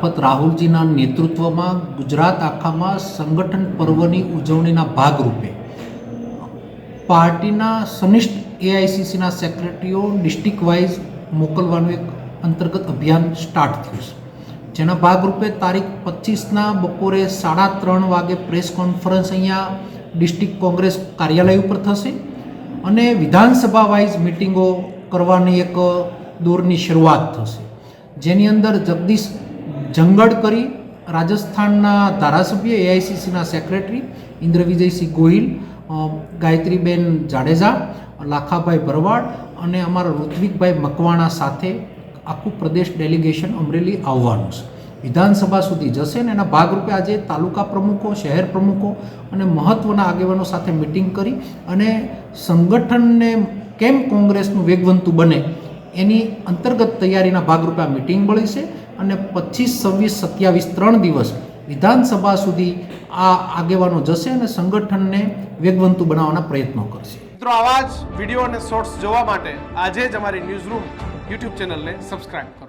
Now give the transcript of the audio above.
મારફત રાહુલજીના નેતૃત્વમાં ગુજરાત આખામાં સંગઠન પર્વની ઉજવણીના ભાગરૂપે પાર્ટીના સનિષ્ઠ એઆઈસીસીના સેક્રેટરીઓ ડિસ્ટ્રિક્ટ વાઇઝ મોકલવાનું એક અંતર્ગત અભિયાન સ્ટાર્ટ થયું છે. જેના ભાગરૂપે તારીખ પચીસના બપોરે સાડા ત્રણ વાગે પ્રેસ કોન્ફરન્સ અહીંયા ડિસ્ટ્રિક્ટ કોંગ્રેસ કાર્યાલય ઉપર થશે અને વિધાનસભા વાઇઝ મિટિંગો કરવાની એક દોરની શરૂઆત થશે. જેની અંદર જગદીશ જંગડ કરી રાજસ્થાનના ધારાસભ્ય એઆઈસીસીના સેક્રેટરી ઇન્દ્ર વિજયસિંહ ગોહિલ ગાયત્રીબેન જાડેજા, લાખાભાઈ ભરવાડ અને અમારા ઋત્વિકભાઈ મકવાણા સાથે આખું પ્રદેશ ડેલિગેશન અમરેલી આવવાનું છે. વિધાનસભા સુધી જશે ને એના ભાગરૂપે આજે તાલુકા પ્રમુખો, શહેર પ્રમુખો અને મહત્ત્વના આગેવાનો સાથે મિટિંગ કરી અને સંગઠનને કેમ કોંગ્રેસનું વેગવંતું બને એની અંતર્ગત તૈયારીના ભાગરૂપે આ મિટિંગ મળી છે અને પચીસ, છવ્વીસ, સત્યાવીસ, ત્રણ દિવસ વિધાનસભા સુધી આ આગેવાનો જશે અને સંગઠનને વેગવંતુ બનાવવાના પ્રયત્નો કરશે. મિત્રો, આવા જ વીડિયો અને શોર્ટ્સ જોવા માટે આજે જ અમારી ન્યૂઝ રૂમ યુટ્યુબ ચેનલને સબસ્ક્રાઇબ કરો.